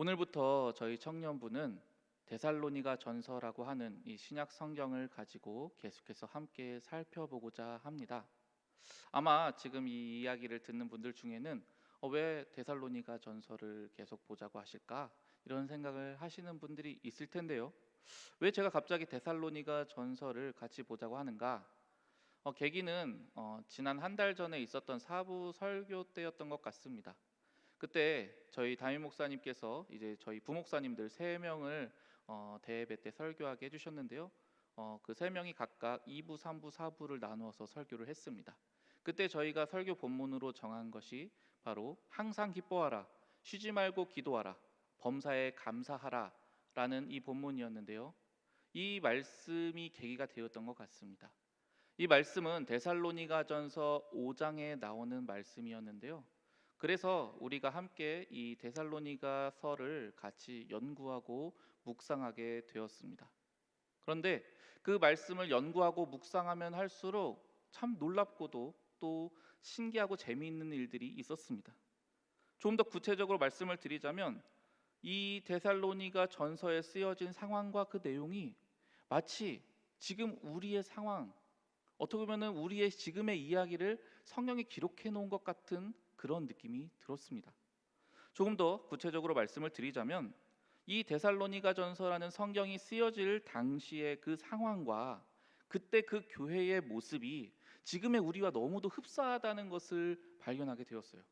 오늘부터 저희 청년부는 데살로니가 전서라고 하는 이 신약 성경을 가지고 계속해서 함께 살펴보고자 합니다. 아마 지금 이 이야기를 듣는 분들 중에는 어, 왜 데살로니가 전서를 계속 보자고 하실까 이런 생각을 하시는 분들이 있을 텐데요. 왜 제가 갑자기 데살로니가 전서를 같이 보자고 하는가? 어, 계기는 어, 지난 한 달 전에 있었던 사부 설교 때였던 것 같습니다. 그때 저희 담임 목사님께서 이제 저희 부목사님들 세 명을 어, 대예배 때 설교하게 해주셨는데요. 어, 그 세 명이 각각 2부, 3부, 4부를 나누어서 설교를 했습니다. 그때 저희가 설교 본문으로 정한 것이 바로 항상 기뻐하라, 쉬지 말고 기도하라, 범사에 감사하라라는 이 본문이었는데요. 이 말씀이 계기가 되었던 것 같습니다. 이 말씀은 데살로니가전서 5장에 나오는 말씀이었는데요. 그래서 우리가 함께 이 데살로니가서를 같이 연구하고 묵상하게 되었습니다. 그런데 그 말씀을 연구하고 묵상하면 할수록 참 놀랍고도 또 신기하고 재미있는 일들이 있었습니다. 좀 더 구체적으로 말씀을 드리자면 이 데살로니가 전서에 쓰여진 상황과 그 내용이 마치 지금 우리의 상황 어떻게 보면은 우리의 지금의 이야기를 성경에 기록해 놓은 것 같은 그런 느낌이 들었습니다. 조금 더 구체적으로 말씀을 드리자면 이 데살로니가 전서라는 성경이 쓰여질 당시의 그 상황과 그때 그 교회의 모습이 지금의 우리와 너무도 흡사하다는 것을 발견하게 되었어요.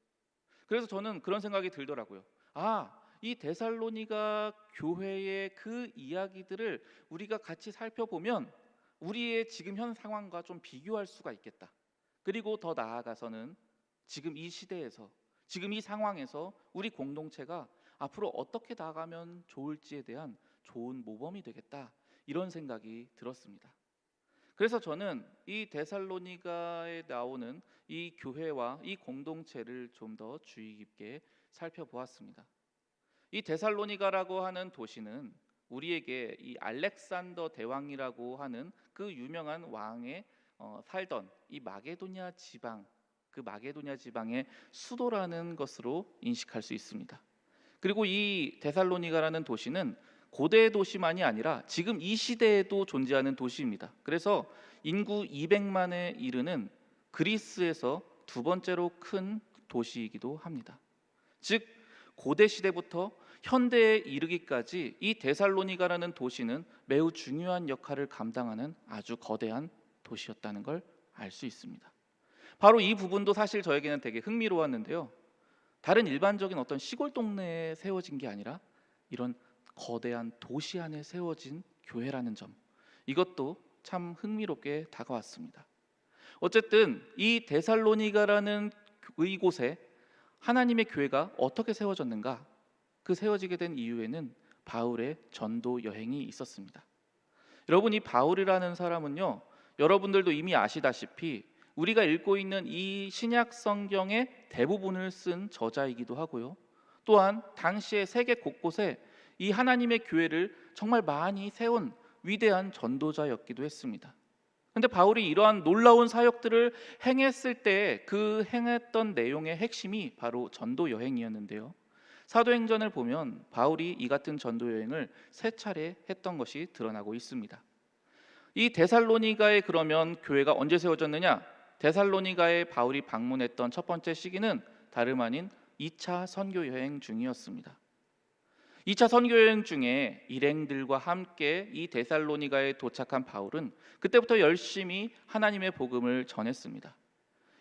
그래서 저는 그런 생각이 들더라고요. 아, 이 데살로니가 교회의 그 이야기들을 우리가 같이 살펴보면 우리의 지금 현 상황과 좀 비교할 수가 있겠다. 그리고 더 나아가서는 지금 이 시대에서 지금 이 상황에서 우리 공동체가 앞으로 어떻게 나가면 좋을지에 대한 좋은 모범이 되겠다. 이런 생각이 들었습니다. 그래서 저는 이 데살로니가에 나오는 이 교회와 이 공동체를 좀 더 주의 깊게 살펴보았습니다. 이 데살로니가라고 하는 도시는 우리에게 이 알렉산더 대왕이라고 하는 그 유명한 왕의 어, 살던 이 마게도냐 지방 그 마게도냐 지방의 수도라는 것으로 인식할 수 있습니다. 그리고 이 데살로니가라는 도시는 고대 도시만이 아니라 지금 이 시대에도 존재하는 도시입니다. 그래서 인구 200만에 이르는 그리스에서 두 번째로 큰 도시이기도 합니다. 즉 고대 시대부터 현대에 이르기까지 이 데살로니가라는 도시는 매우 중요한 역할을 감당하는 아주 거대한 도시였다는 걸 알 수 있습니다. 바로 이 부분도 사실 저에게는 되게 흥미로웠는데요. 다른 일반적인 어떤 시골 동네에 세워진 게 아니라 이런 거대한 도시 안에 세워진 교회라는 점 이것도 참 흥미롭게 다가왔습니다. 어쨌든 이 데살로니가라는 이곳에 하나님의 교회가 어떻게 세워졌는가? 그 세워지게 된 이유에는 바울의 전도 여행이 있었습니다. 여러분 이 바울이라는 사람은요. 여러분들도 이미 아시다시피 우리가 읽고 있는 이 신약 성경의 대부분을 쓴 저자이기도 하고요. 또한 당시의 세계 곳곳에 이 하나님의 교회를 정말 많이 세운 위대한 전도자였기도 했습니다. 근데 바울이 이러한 놀라운 사역들을 행했을 때 그 행했던 내용의 핵심이 바로 전도 여행이었는데요. 사도행전을 보면 바울이 이 같은 전도 여행을 세 차례 했던 것이 드러나고 있습니다. 이 데살로니가에 그러면 교회가 언제 세워졌느냐? 데살로니가에 바울이 방문했던 첫 번째 시기는 다름 아닌 2차 선교 여행 중이었습니다. 2차 선교 여행 중에 일행들과 함께 이 데살로니가에 도착한 바울은 그때부터 열심히 하나님의 복음을 전했습니다.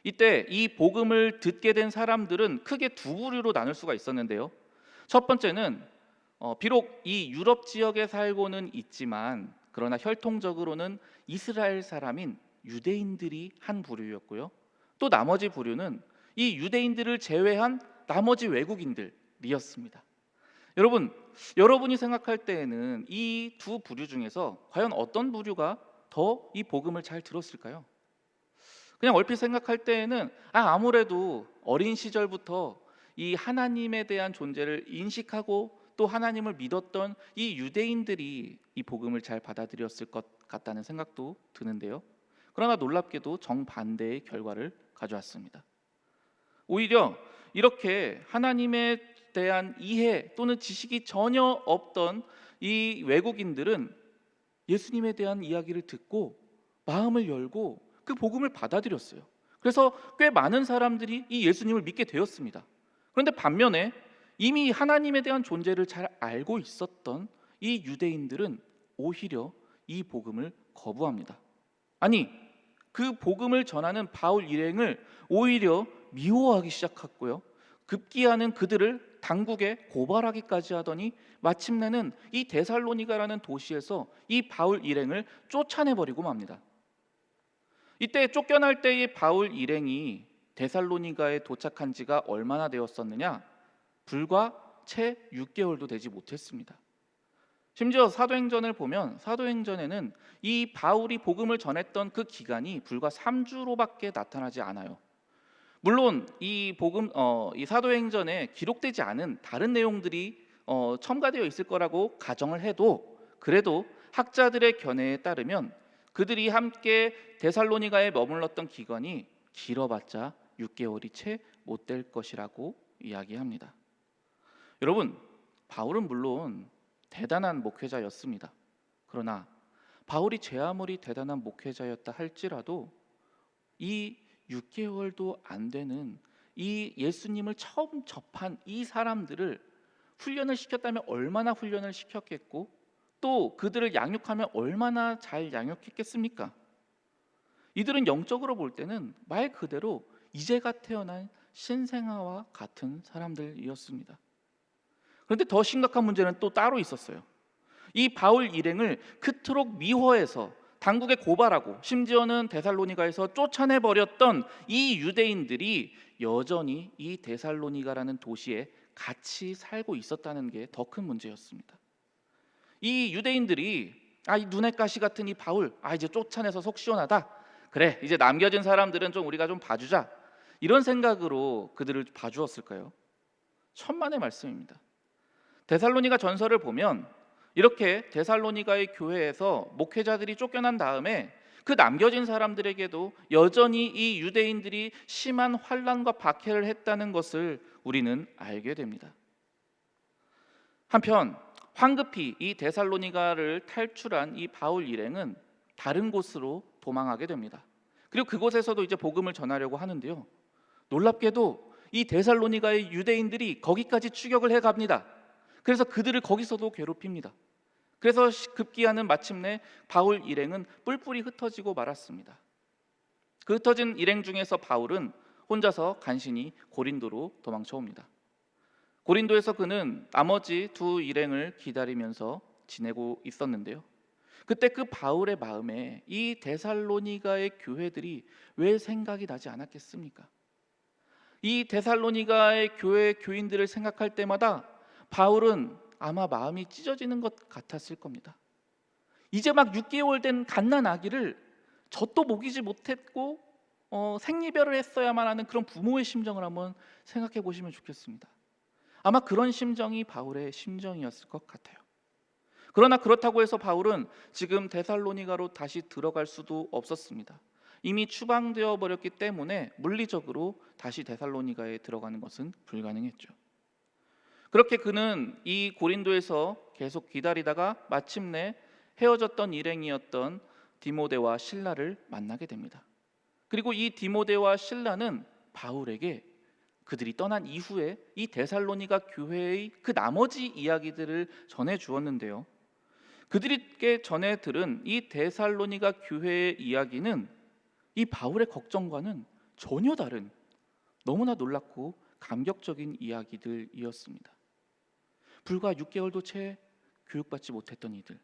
이때 이 복음을 듣게 된 사람들은 크게 두 부류로 나눌 수가 있었는데요. 첫 번째는 어, 비록 이 유럽 지역에 살고는 있지만 그러나 혈통적으로는 이스라엘 사람인 유대인들이 한 부류였고요. 또 나머지 부류는 이 유대인들을 제외한 나머지 외국인들이었습니다. 여러분, 여러분이 생각할 때에는 이 두 부류 중에서 과연 어떤 부류가 더 이 복음을 잘 들었을까요? 그냥 얼핏 생각할 때에는 아, 아무래도 어린 시절부터 이 하나님에 대한 존재를 인식하고 또 하나님을 믿었던 이 유대인들이 이 복음을 잘 받아들였을 것 같다는 생각도 드는데요. 그러나 놀랍게도 정반대의 결과를 가져왔습니다. 오히려 이렇게 하나님에 대한 이해 또는 지식이 전혀 없던 이 외국인들은 예수님에 대한 이야기를 듣고 마음을 열고 그 복음을 받아들였어요. 그래서 꽤 많은 사람들이 이 예수님을 믿게 되었습니다. 그런데 반면에 이미 하나님에 대한 존재를 잘 알고 있었던 이 유대인들은 오히려 이 복음을 거부합니다. 아니, 그 복음을 전하는 바울 일행을 오히려 미워하기 시작했고요. 급기야는 그들을 당국에 고발하기까지 하더니 마침내는 이 데살로니가라는 도시에서 이 바울 일행을 쫓아내 버리고 맙니다. 이때 쫓겨날 때의 바울 일행이 데살로니가에 도착한 지가 얼마나 되었었느냐? 불과 채 6개월도 되지 못했습니다. 심지어 사도행전을 보면 사도행전에는 이 바울이 복음을 전했던 그 기간이 불과 3주로밖에 나타나지 않아요. 물론 이 복음 어, 이 사도행전에 기록되지 않은 다른 내용들이 어, 첨가되어 있을 거라고 가정을 해도 그래도 학자들의 견해에 따르면 그들이 함께 데살로니가에 머물렀던 기간이 길어봤자 6개월이 채 못 될 것이라고 이야기합니다. 여러분, 바울은 물론 대단한 목회자였습니다. 그러나 바울이 제 아무리 대단한 목회자였다 할지라도 이 6개월도 안 되는 이 예수님을 처음 접한 이 사람들을 훈련을 시켰다면 얼마나 훈련을 시켰겠고 또 그들을 양육하면 얼마나 잘 양육했겠습니까? 이들은 영적으로 볼 때는 말 그대로 이제가 태어난 신생아와 같은 사람들이었습니다. 그런데 더 심각한 문제는 또 따로 있었어요. 이 바울 일행을 그토록 미워해서 당국에 고발하고 심지어는 데살로니가에서 쫓아내 버렸던 이 유대인들이 여전히 이 데살로니가라는 도시에 같이 살고 있었다는 게 더 큰 문제였습니다. 이 유대인들이 아 이 눈의 가시 같은 이 바울 아 이제 쫓아내서 속 시원하다 그래 이제 남겨진 사람들은 좀 우리가 좀 봐주자 이런 생각으로 그들을 봐주었을까요? 천만의 말씀입니다. 데살로니가 전설을 보면 이렇게 데살로니가의 교회에서 목회자들이 쫓겨난 다음에 그 남겨진 사람들에게도 여전히 이 유대인들이 심한 환란과 박해를 했다는 것을 우리는 알게 됩니다. 한편 황급히 이 데살로니가를 탈출한 이 바울 일행은 다른 곳으로 도망하게 됩니다. 그리고 그곳에서도 이제 복음을 전하려고 하는데요. 놀랍게도 이 데살로니가의 유대인들이 거기까지 추격을 해 갑니다. 그래서 그들을 거기서도 괴롭힙니다. 그래서 급기야는 마침내 바울 일행은 뿔뿔이 흩어지고 말았습니다. 그 흩어진 일행 중에서 바울은 혼자서 간신히 고린도로 도망쳐 옵니다. 고린도에서 그는 나머지 두 일행을 기다리면서 지내고 있었는데요. 그때 그 바울의 마음에 이 데살로니가의 교회들이 왜 생각이 나지 않았겠습니까? 이 데살로니가의 교회 교인들을 생각할 때마다 바울은 아마 마음이 찢어지는 것 같았을 겁니다. 이제 막 6개월 된 갓난 아기를 젖도 먹이지 못했고 어, 생리별을 했어야만 하는 그런 부모의 심정을 한번 생각해 보시면 좋겠습니다. 아마 그런 심정이 바울의 심정이었을 것 같아요. 그러나 그렇다고 해서 바울은 지금 데살로니가로 다시 들어갈 수도 없었습니다. 이미 추방되어 버렸기 때문에 물리적으로 다시 데살로니가에 들어가는 것은 불가능했죠. 그렇게 그는 이 고린도에서 계속 기다리다가 마침내 헤어졌던 일행이었던 디모데와 신라를 만나게 됩니다. 그리고 이 디모데와 신라는 바울에게 그들이 떠난 이후에 이 데살로니가 교회의 그 나머지 이야기들을 전해 주었는데요. 그들에게 전해 들은 이 데살로니가 교회의 이야기는 이 바울의 걱정과는 전혀 다른 너무나 놀랍고 감격적인 이야기들이었습니다. 불과 6개월도 채 교육받지 못했던 이들,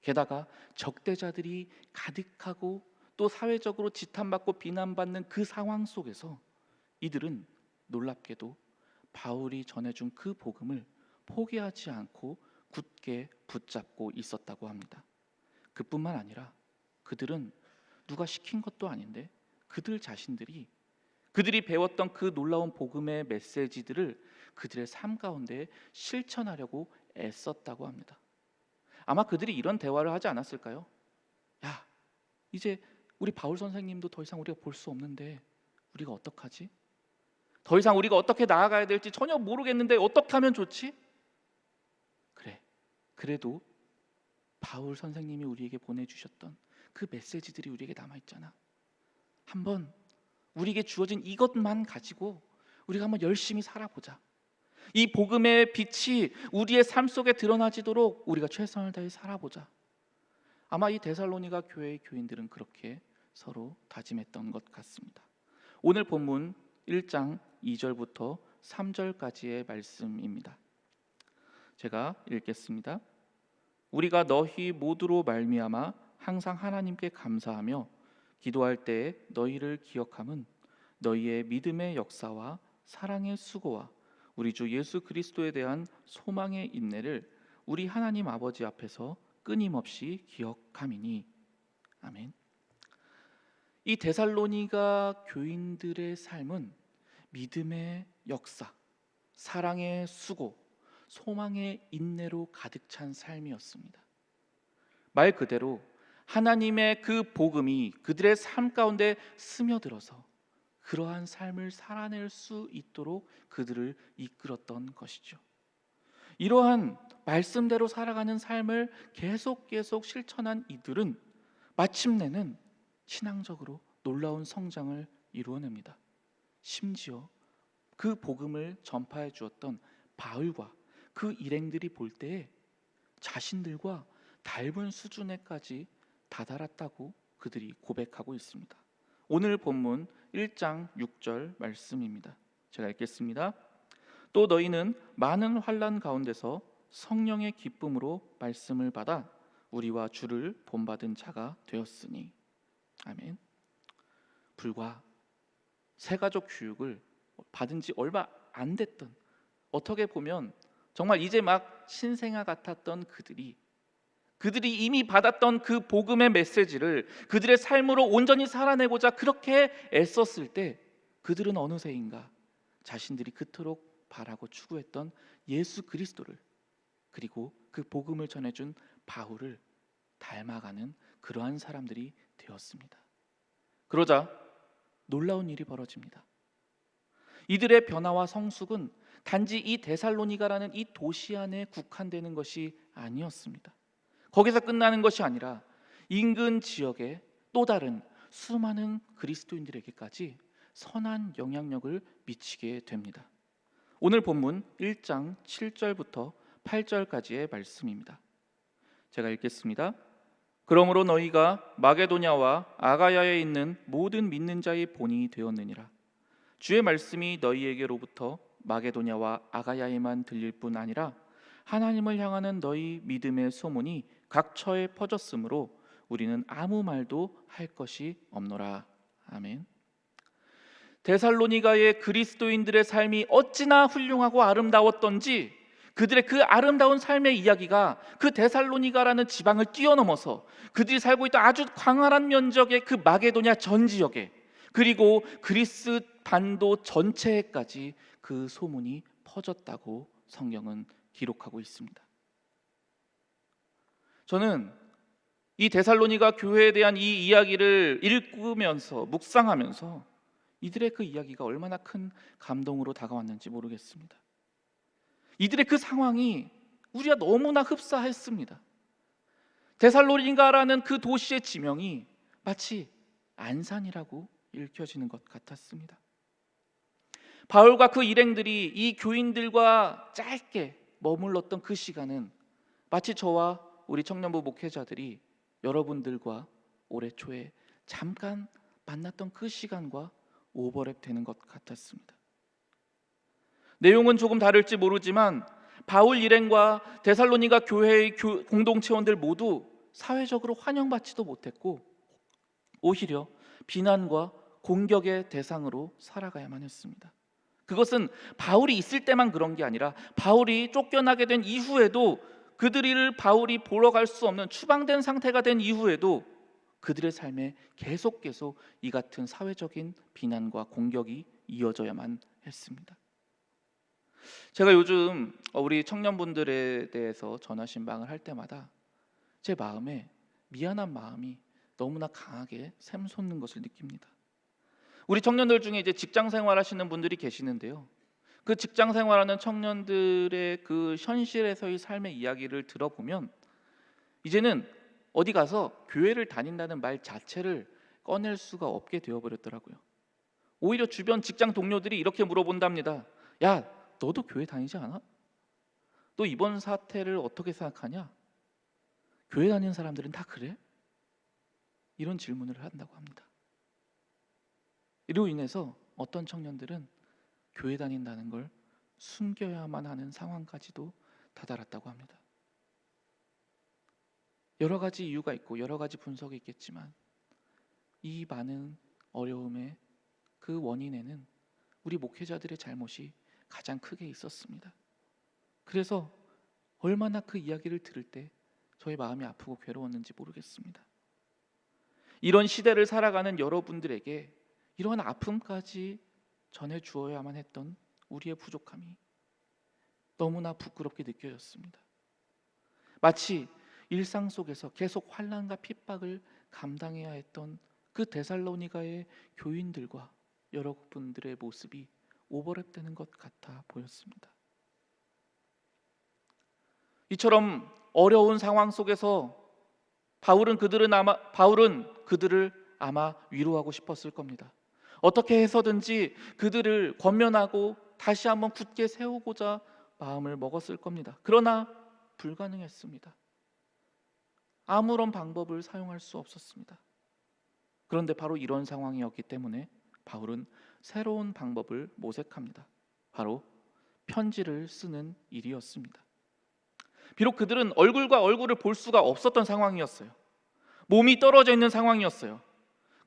게다가 적대자들이 가득하고 또 사회적으로 지탄받고 비난받는 그 상황 속에서 이들은 놀랍게도 바울이 전해준 그 복음을 포기하지 않고 굳게 붙잡고 있었다고 합니다. 그뿐만 아니라 그들은 누가 시킨 것도 아닌데 그들 자신들이 그들이 배웠던 그 놀라운 복음의 메시지들을 그들의 삶 가운데 실천하려고 애썼다고 합니다. 아마 그들이 이런 대화를 하지 않았을까요? 야, 이제 우리 바울 선생님도 더 이상 우리가 볼 수 없는데 우리가 어떡하지? 더 이상 우리가 어떻게 나아가야 될지 전혀 모르겠는데 어떻게 하면 좋지? 그래. 그래도 바울 선생님이 우리에게 보내주셨던 그 메시지들이 우리에게 남아 있잖아. 한번 우리에게 주어진 이것만 가지고 우리가 한번 열심히 살아보자. 이 복음의 빛이 우리의 삶 속에 드러나지도록 우리가 최선을 다해 살아보자. 아마 이 데살로니가 교회의 교인들은 그렇게 서로 다짐했던 것 같습니다. 오늘 본문 1장 2절부터 3절까지의 말씀입니다. 제가 읽겠습니다. 우리가 너희 모두로 말미암아 항상 하나님께 감사하며 기도할 때 너희를 기억함은 너희의 믿음의 역사와 사랑의 수고와 우리 주 예수 그리스도에 대한 소망의 인내를 우리 하나님 아버지 앞에서 끊임없이 기억함이니 아멘. 이 데살로니가 교인들의 삶은 믿음의 역사, 사랑의 수고, 소망의 인내로 가득 찬 삶이었습니다. 말 그대로 하나님의 그 복음이 그들의 삶 가운데 스며들어서 그러한 삶을 살아낼 수 있도록 그들을 이끌었던 것이죠. 이러한 말씀대로 살아가는 삶을 계속 계속 실천한 이들은 마침내는 신앙적으로 놀라운 성장을 이루어냅니다. 심지어 그 복음을 전파해 주었던 바울과 그 일행들이 볼 때에 자신들과 닮은 수준에까지 다다랐다고 그들이 고백하고 있습니다. 오늘 본문 1장 6절 말씀입니다. 제가 읽겠습니다. 또 너희는 많은 환란 가운데서 성령의 기쁨으로 말씀을 받아 우리와 주를 본받은 자가 되었으니 아멘. 불과 세가족 교육을 받은 지 얼마 안 됐던 어떻게 보면 정말 이제 막 신생아 같았던 그들이 그들이 이미 받았던 그 복음의 메시지를 그들의 삶으로 온전히 살아내고자 그렇게 애썼을 때 그들은 어느새인가 자신들이 그토록 바라고 추구했던 예수 그리스도를 그리고 그 복음을 전해준 바울을 닮아가는 그러한 사람들이 되었습니다. 그러자 놀라운 일이 벌어집니다. 이들의 변화와 성숙은 단지 이 데살로니가라는 이 도시 안에 국한되는 것이 아니었습니다. 거기서 끝나는 것이 아니라 인근 지역의 또 다른 수많은 그리스도인들에게까지 선한 영향력을 미치게 됩니다. 오늘 본문 1장 7절부터 8절까지의 말씀입니다. 제가 읽겠습니다. 그러므로 너희가 마게도냐와 아가야에 있는 모든 믿는 자의 본이 되었느니라. 주의 말씀이 너희에게로부터 마게도냐와 아가야에만 들릴 뿐 아니라 하나님을 향하는 너희 믿음의 소문이 각처에 퍼졌으므로 우리는 아무 말도 할 것이 없노라. 아멘. 데살로니가의 그리스도인들의 삶이 어찌나 훌륭하고 아름다웠던지 그들의 그 아름다운 삶의 이야기가 그 데살로니가라는 지방을 뛰어넘어서 그들이 살고 있던 아주 광활한 면적의 그 마게도냐 전 지역에 그리고 그리스 반도 전체에까지 그 소문이 퍼졌다고 성경은 기록하고 있습니다. 저는 이 데살로니가 교회에 대한 이 이야기를 읽으면서 묵상하면서 이들의 그 이야기가 얼마나 큰 감동으로 다가왔는지 모르겠습니다. 이들의 그 상황이 우리가 너무나 흡사했습니다. 데살로니가라는 그 도시의 지명이 마치 안산이라고 읽혀지는 것 같았습니다. 바울과 그 일행들이 이 교인들과 짧게 머물렀던 그 시간은 마치 저와 우리 청년부 목회자들이 여러분들과 올해 초에 잠깐 만났던 그 시간과 오버랩 되는 것 같았습니다. 내용은 조금 다를지 모르지만 바울 일행과 데살로니가 교회의 공동체원들 모두 사회적으로 환영받지도 못했고 오히려 비난과 공격의 대상으로 살아가야만 했습니다. 그것은 바울이 있을 때만 그런 게 아니라 바울이 쫓겨나게 된 이후에도 그들을 바울이 보러 갈 수 없는 추방된 상태가 된 이후에도 그들의 삶에 계속 계속 이 같은 사회적인 비난과 공격이 이어져야만 했습니다. 제가 요즘 우리 청년분들에 대해서 전화 신방을 할 때마다 제 마음에 미안한 마음이 너무나 강하게 샘솟는 것을 느낍니다. 우리 청년들 중에 이제 직장 생활하시는 분들이 계시는데요. 그 직장 생활하는 청년들의 그 현실에서의 삶의 이야기를 들어보면 이제는 어디 가서 교회를 다닌다는 말 자체를 꺼낼 수가 없게 되어버렸더라고요. 오히려 주변 직장 동료들이 이렇게 물어본답니다. 야, 너도 교회 다니지 않아? 너 이번 사태를 어떻게 생각하냐? 교회 다니는 사람들은 다 그래? 이런 질문을 한다고 합니다. 이로 인해서 어떤 청년들은 교회 다닌다는 걸 숨겨야만 하는 상황까지도 다다랐다고 합니다. 여러 가지 이유가 있고 여러 가지 분석이 있겠지만 이 많은 어려움의 그 원인에는 우리 목회자들의 잘못이 가장 크게 있었습니다. 그래서 얼마나 그 이야기를 들을 때 저의 마음이 아프고 괴로웠는지 모르겠습니다. 이런 시대를 살아가는 여러분들에게 이런 아픔까지 전해 주어야만 했던 우리의 부족함이 너무나 부끄럽게 느껴졌습니다. 마치 일상 속에서 계속 환란과 핍박을 감당해야 했던 그 데살로니가의 교인들과 여러분들의 모습이 오버랩되는 것 같아 보였습니다. 이처럼 어려운 상황 속에서 바울은 그들은 아마 바울은 그들을 아마 위로하고 싶었을 겁니다. 어떻게 해서든지 그들을 권면하고 다시 한번 굳게 세우고자 마음을 먹었을 겁니다. 그러나 불가능했습니다. 아무런 방법을 사용할 수 없었습니다. 그런데 바로 이런 상황이었기 때문에 바울은 새로운 방법을 모색합니다. 바로 편지를 쓰는 일이었습니다. 비록 그들은 얼굴과 얼굴을 볼 수가 없었던 상황이었어요. 몸이 떨어져 있는 상황이었어요.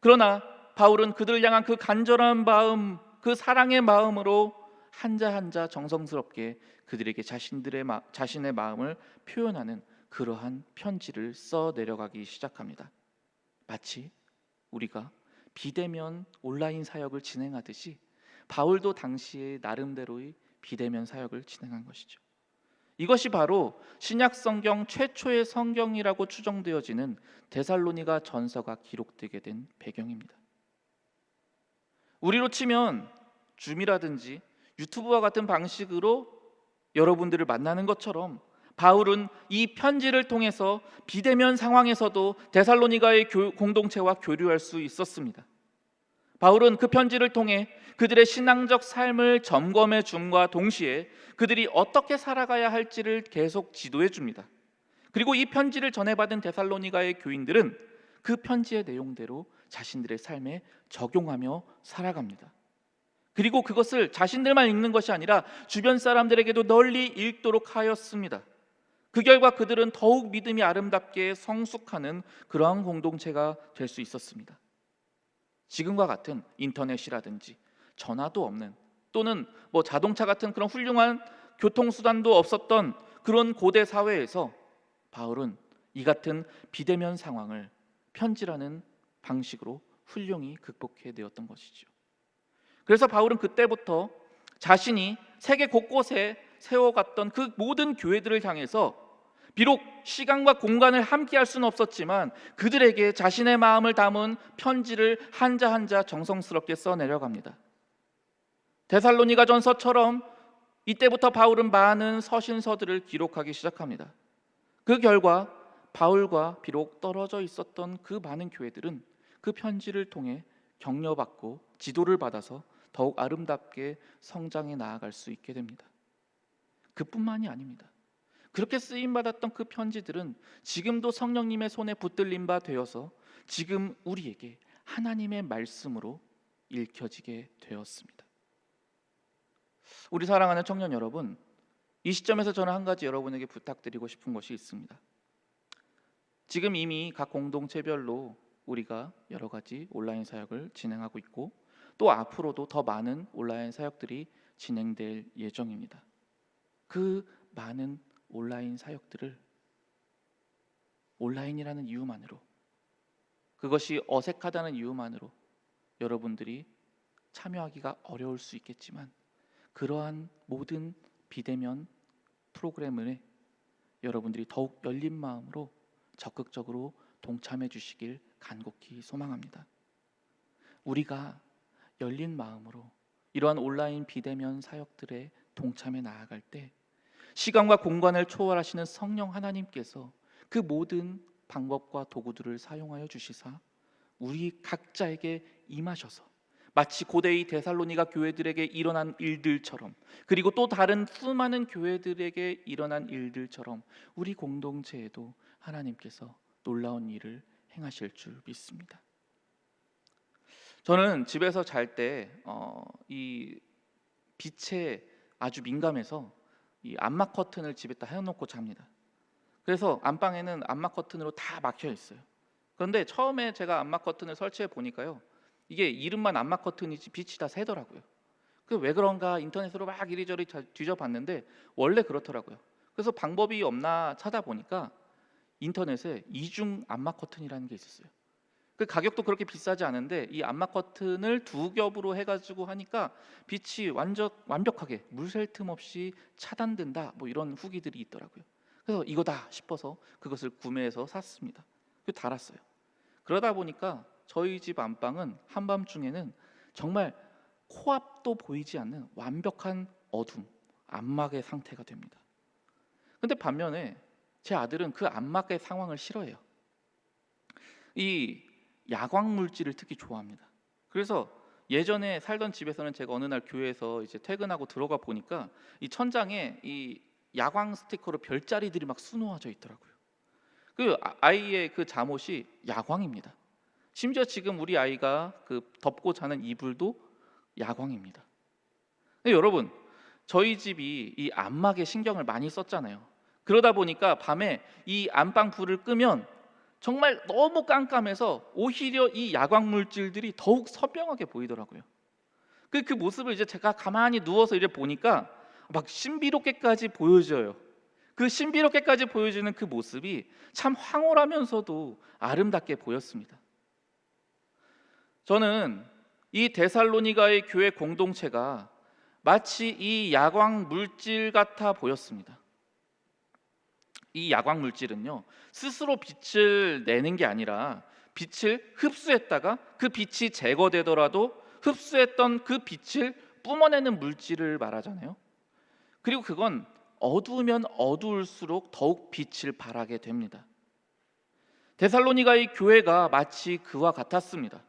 그러나 바울은 그들을 향한 그 간절한 마음, 그 사랑의 마음으로 한자 한자 정성스럽게 그들에게 자신들의 마, 자신의 마음을 표현하는 그러한 편지를 써 내려가기 시작합니다. 마치 우리가 비대면 온라인 사역을 진행하듯이 바울도 당시에 나름대로의 비대면 사역을 진행한 것이죠. 이것이 바로 신약 성경 최초의 성경이라고 추정되어지는 데살로니가 전서가 기록되게 된 배경입니다. 우리로 치면 줌이라든지 유튜브와 같은 방식으로 여러분들을 만나는 것처럼 바울은 이 편지를 통해서 비대면 상황에서도 데살로니가의 공동체와 교류할 수 있었습니다. 바울은 그 편지를 통해 그들의 신앙적 삶을 점검해 줌과 동시에 그들이 어떻게 살아가야 할지를 계속 지도해 줍니다. 그리고 이 편지를 전해받은 데살로니가의 교인들은 그 편지의 내용대로 자신들의 삶에 적용하며 살아갑니다. 그리고 그것을 자신들만 읽는 것이 아니라 주변 사람들에게도 널리 읽도록 하였습니다. 그 결과 그들은 더욱 믿음이 아름답게 성숙하는 그러한 공동체가 될 수 있었습니다. 지금과 같은 인터넷이라든지 전화도 없는 또는 뭐 자동차 같은 그런 훌륭한 교통수단도 없었던 그런 고대 사회에서 바울은 이 같은 비대면 상황을 편지라는 방식으로 훌륭히 극복해 내었던 것이죠. 그래서 바울은 그때부터 자신이 세계 곳곳에 세워갔던 그 모든 교회들을 향해서 비록 시간과 공간을 함께 할 수는 없었지만 그들에게 자신의 마음을 담은 편지를 한자 한자 정성스럽게 써 내려갑니다. 데살로니가 전서처럼 이때부터 바울은 많은 서신서들을 기록하기 시작합니다. 그 결과 바울과 비록 떨어져 있었던 그 많은 교회들은 그 편지를 통해 격려받고 지도를 받아서 더욱 아름답게 성장해 나아갈 수 있게 됩니다. 그뿐만이 아닙니다. 그렇게 쓰임 받았던 그 편지들은 지금도 성령님의 손에 붙들린 바 되어서 지금 우리에게 하나님의 말씀으로 읽혀지게 되었습니다. 우리 사랑하는 청년 여러분, 이 시점에서 저는 한 가지 여러분에게 부탁드리고 싶은 것이 있습니다. 지금 이미 각 공동체별로 우리가 여러 가지 온라인 사역을 진행하고 있고 또 앞으로도 더 많은 온라인 사역들이 진행될 예정입니다. 그 많은 온라인 사역들을 온라인이라는 이유만으로 그것이 어색하다는 이유만으로 여러분들이 참여하기가 어려울 수 있겠지만 그러한 모든 비대면 프로그램을 여러분들이 더욱 열린 마음으로 적극적으로 동참해 주시길 간곡히 소망합니다. 우리가 열린 마음으로 이러한 온라인 비대면 사역들에 동참해 나아갈 때 시간과 공간을 초월하시는 성령 하나님께서 그 모든 방법과 도구들을 사용하여 주시사 우리 각자에게 임하셔서 마치 고대의 데살로니가 교회들에게 일어난 일들처럼 그리고 또 다른 수많은 교회들에게 일어난 일들처럼 우리 공동체에도 하나님께서 놀라운 일을 행하실 줄 믿습니다. 저는 집에서 잘 때이 빛에 아주 민감해서 이 암막 커튼을 집에다 해놓고 잡니다. 그래서 안방에는 암막 커튼으로 다 막혀 있어요. 그런데 처음에 제가 암막 커튼을 설치해 보니까요, 이게 이름만 암막 커튼이지 빛이 다 새더라고요. 그 왜 그런가 인터넷으로 막 이리저리 자- 뒤져봤는데 원래 그렇더라고요. 그래서 방법이 없나 찾아보니까 인터넷에 이중 암막 커튼이라는 게 있었어요. 그 가격도 그렇게 비싸지 않은데 이 암막 커튼을 두 겹으로 해가지고 하니까 빛이 완전 완벽하게 물샐 틈 없이 차단된다. 뭐 이런 후기들이 있더라고요. 그래서 이거다 싶어서 그것을 구매해서 샀습니다. 그 달았어요. 그러다 보니까 저희 집 안방은 한밤중에는 정말 코앞도 보이지 않는 완벽한 어둠, 암막의 상태가 됩니다. 근데 반면에 제 아들은 그 암막의 상황을 싫어해요. 이 야광 물질을 특히 좋아합니다. 그래서 예전에 살던 집에서는 제가 어느 날 교회에서 이제 퇴근하고 들어가 보니까 이 천장에 이 야광 스티커로 별자리들이 막 수놓아져 있더라고요. 그 아- 아이의 그 잠옷이 야광입니다. 심지어 지금 우리 아이가 그 덮고 자는 이불도 야광입니다. 여러분, 저희 집이 이 안막에 신경을 많이 썼잖아요. 그러다 보니까 밤에 이 안방 불을 끄면 정말 너무 깜깜해서 오히려 이 야광 물질들이 더욱 선명하게 보이더라고요. 그, 그 모습을 이제 제가 가만히 누워서 이제 보니까 막 신비롭게까지 보여져요. 그 신비롭게까지 보여지는 그 모습이 참 황홀하면서도 아름답게 보였습니다. 저는 이 데살로니가의 교회 공동체가 마치 이 야광 물질 같아 보였습니다. 이 야광 물질은요 스스로 빛을 내는 게 아니라 빛을 흡수했다가 그 빛이 제거되더라도 흡수했던 그 빛을 뿜어내는 물질을 말하잖아요. 그리고 그건 어두우면 어두울수록 더욱 빛을 발하게 됩니다. 데살로니가의 교회가 마치 그와 같았습니다.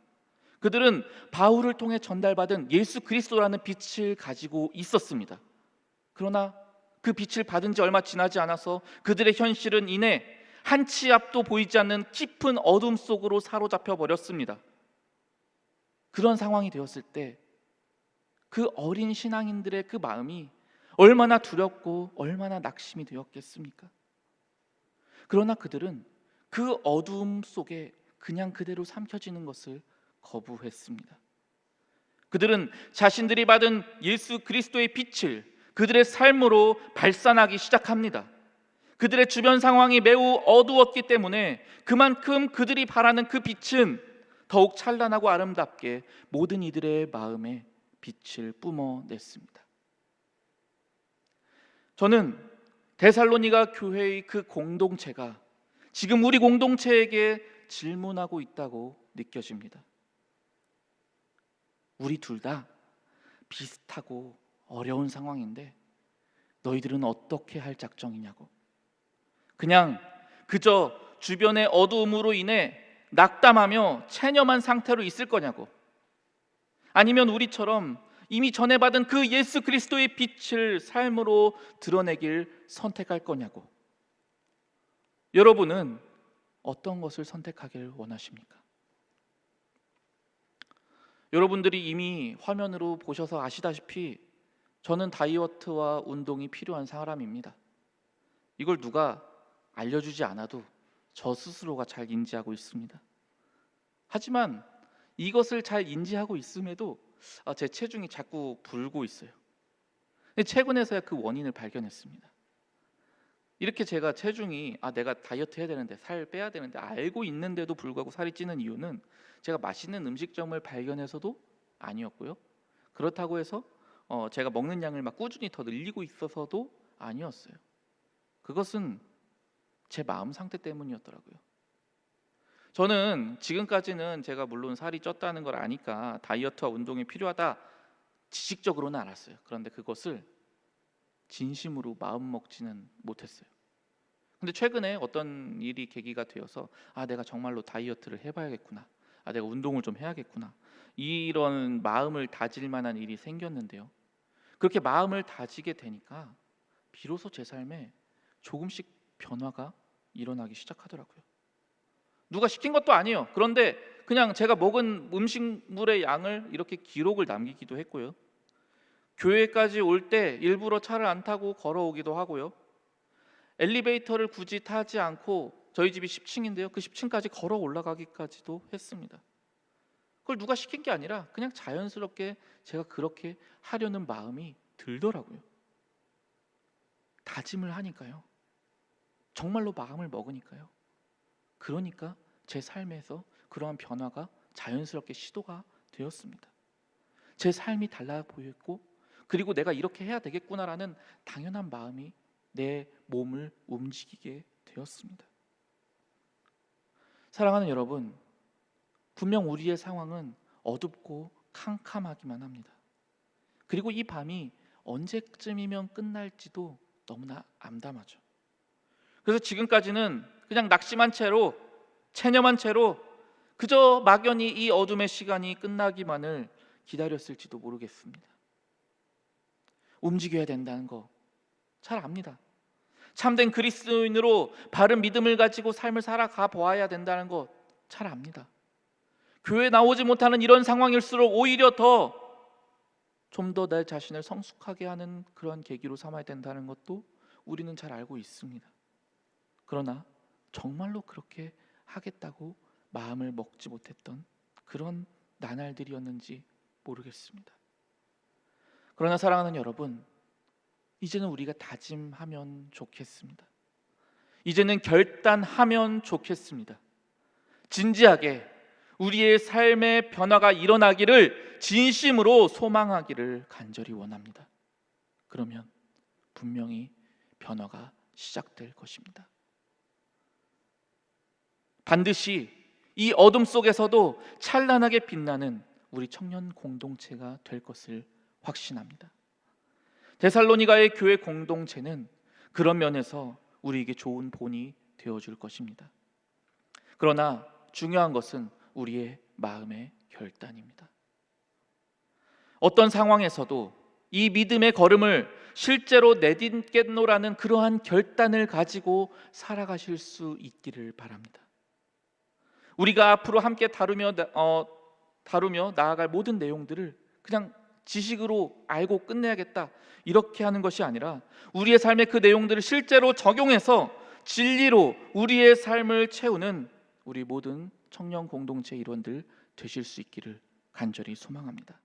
그들은 바울을 통해 전달받은 예수 그리스도라는 빛을 가지고 있었습니다. 그러나 그 빛을 받은 지 얼마 지나지 않아서 그들의 현실은 이내 한 치 앞도 보이지 않는 깊은 어둠 속으로 사로잡혀 버렸습니다. 그런 상황이 되었을 때 그 어린 신앙인들의 그 마음이 얼마나 두렵고 얼마나 낙심이 되었겠습니까? 그러나 그들은 그 어두움 속에 그냥 그대로 삼켜지는 것을 거부했습니다. 그들은 자신들이 받은 예수 그리스도의 빛을 그들의 삶으로 발산하기 시작합니다. 그들의 주변 상황이 매우 어두웠기 때문에 그만큼 그들이 바라는 그 빛은 더욱 찬란하고 아름답게 모든 이들의 마음에 빛을 뿜어냈습니다. 저는 데살로니가 교회의 그 공동체가 지금 우리 공동체에게 질문하고 있다고 느껴집니다. 우리 둘 다 비슷하고 어려운 상황인데 너희들은 어떻게 할 작정이냐고. 그냥 그저 주변의 어두움으로 인해 낙담하며 체념한 상태로 있을 거냐고. 아니면 우리처럼 이미 전해받은 그 예수 그리스도의 빛을 삶으로 드러내길 선택할 거냐고. 여러분은 어떤 것을 선택하길 원하십니까? 여러분들이 이미 화면으로 보셔서 아시다시피 저는 다이어트와 운동이 필요한 사람입니다. 이걸 누가 알려주지 않아도 저 스스로가 잘 인지하고 있습니다. 하지만 이것을 잘 인지하고 있음에도 아, 제 체중이 자꾸 불고 있어요. 최근에서야 그 원인을 발견했습니다. 이렇게 제가 체중이 아 내가 다이어트 해야 되는데 살 빼야 되는데 알고 있는데도 불구하고 살이 찌는 이유는 제가 맛있는 음식점을 발견해서도 아니었고요. 그렇다고 해서 어, 제가 먹는 양을 막 꾸준히 더 늘리고 있어서도 아니었어요. 그것은 제 마음 상태 때문이었더라고요. 저는 지금까지는 제가 물론 살이 쪘다는 걸 아니까 다이어트와 운동이 필요하다 지식적으로는 알았어요. 그런데 그것을 진심으로 마음 먹지는 못했어요. 근데 최근에 어떤 일이 계기가 되어서 아 내가 정말로 다이어트를 해봐야겠구나. 아 내가 운동을 좀 해야겠구나. 이런 마음을 다질 만한 일이 생겼는데요. 그렇게 마음을 다지게 되니까 비로소 제 삶에 조금씩 변화가 일어나기 시작하더라고요. 누가 시킨 것도 아니에요. 그런데 그냥 제가 먹은 음식물의 양을 이렇게 기록을 남기기도 했고요. 교회까지 올 때 일부러 차를 안 타고 걸어오기도 하고요. 엘리베이터를 굳이 타지 않고 저희 집이 10층인데요. 그 10층까지 걸어 올라가기까지도 했습니다. 그걸 누가 시킨 게 아니라 그냥 자연스럽게 제가 그렇게 하려는 마음이 들더라고요. 다짐을 하니까요. 정말로 마음을 먹으니까요. 그러니까 제 삶에서 그러한 변화가 자연스럽게 시도가 되었습니다. 제 삶이 달라 보였고 그리고 내가 이렇게 해야 되겠구나라는 당연한 마음이 내 몸을 움직이게 되었습니다. 사랑하는 여러분, 분명 우리의 상황은 어둡고 캄캄하기만 합니다. 그리고 이 밤이 언제쯤이면 끝날지도 너무나 암담하죠. 그래서 지금까지는 그냥 낙심한 채로 체념한 채로 그저 막연히 이 어둠의 시간이 끝나기만을 기다렸을지도 모르겠습니다. 움직여야 된다는 거 잘 압니다. 참된 그리스도인으로 바른 믿음을 가지고 삶을 살아가 보아야 된다는 거잘 압니다. 교회 나오지 못하는 이런 상황일수록 오히려 더 좀 더 내 자신을 성숙하게 하는 그런 계기로 삼아야 된다는 것도 우리는 잘 알고 있습니다. 그러나 정말로 그렇게 하겠다고 마음을 먹지 못했던 그런 나날들이었는지 모르겠습니다. 그러나 사랑하는 여러분, 이제는 우리가 다짐하면 좋겠습니다. 이제는 결단하면 좋겠습니다. 진지하게 우리의 삶의 변화가 일어나기를 진심으로 소망하기를 간절히 원합니다. 그러면 분명히 변화가 시작될 것입니다. 반드시 이 어둠 속에서도 찬란하게 빛나는 우리 청년 공동체가 될 것을 확신합니다. 데살로니가의 교회 공동체는 그런 면에서 우리에게 좋은 본이 되어 줄 것입니다. 그러나 중요한 것은 우리의 마음의 결단입니다. 어떤 상황에서도 이 믿음의 걸음을 실제로 내딛겠노라는 그러한 결단을 가지고 살아가실 수 있기를 바랍니다. 우리가 앞으로 함께 다루며 어, 다루며 나아갈 모든 내용들을 그냥 지식으로 알고 끝내야겠다 이렇게 하는 것이 아니라 우리의 삶의 그 내용들을 실제로 적용해서 진리로 우리의 삶을 채우는 우리 모든 청년 공동체 일원들 되실 수 있기를 간절히 소망합니다.